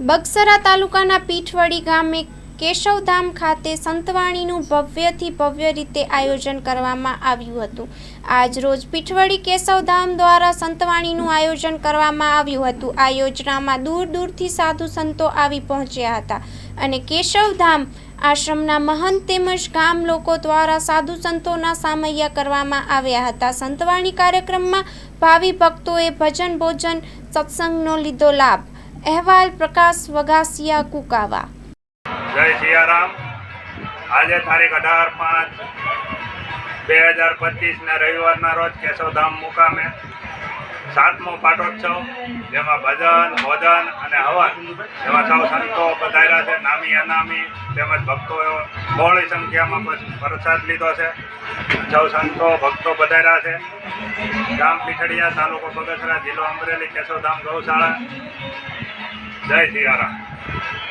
બગસરા તાલુકાના પીઠવડી ગામે કેશવધામ ખાતે સંતવાણીનું ભવ્યથી ભવ્ય રીતે આયોજન કરવામાં આવ્યું હતું. આજ રોજ પીઠવડી કેશવધામ દ્વારા સંતવાણીનું આયોજન કરવામાં આવ્યું હતું. આ યોજનામાં દૂર દૂરથી સાધુ સંતો આવી પહોંચ્યા હતા અને કેશવધામ આશ્રમના મહંત તેમજ ગામ લોકો દ્વારા સાધુ સંતોના સામૈયા કરવામાં આવ્યા હતા. સંતવાણી કાર્યક્રમમાં ભાવિ ભક્તોએ ભજન ભોજન સત્સંગનો લીધો લાભ. અહેવાલ પ્રકાશ વઘાસિયા કુકાવા. જય સિયારામ. આજે તારીખ અઢાર પાંચ બે હજાર પચીસના રવિવારના રોજ કેશવધામ મુકામે સાતમો પાટોત્સવ, જેમાં ભજન, ભોજન અને હવન, જેમાં સૌ સંતો પધાર્યા છે, નામી, અનામી, તેમજ ભક્તોએ બહોળી સંખ્યામાં પ્રસાદ લીધો છે. સૌ સંતો, ભક્તો પધાર્યા છે. ગામ પીઠડિયા, તાલુકો બગસરા, જિલ્લો અમરેલી કેશવધામ ગૌશાળા. જય સિયારામ.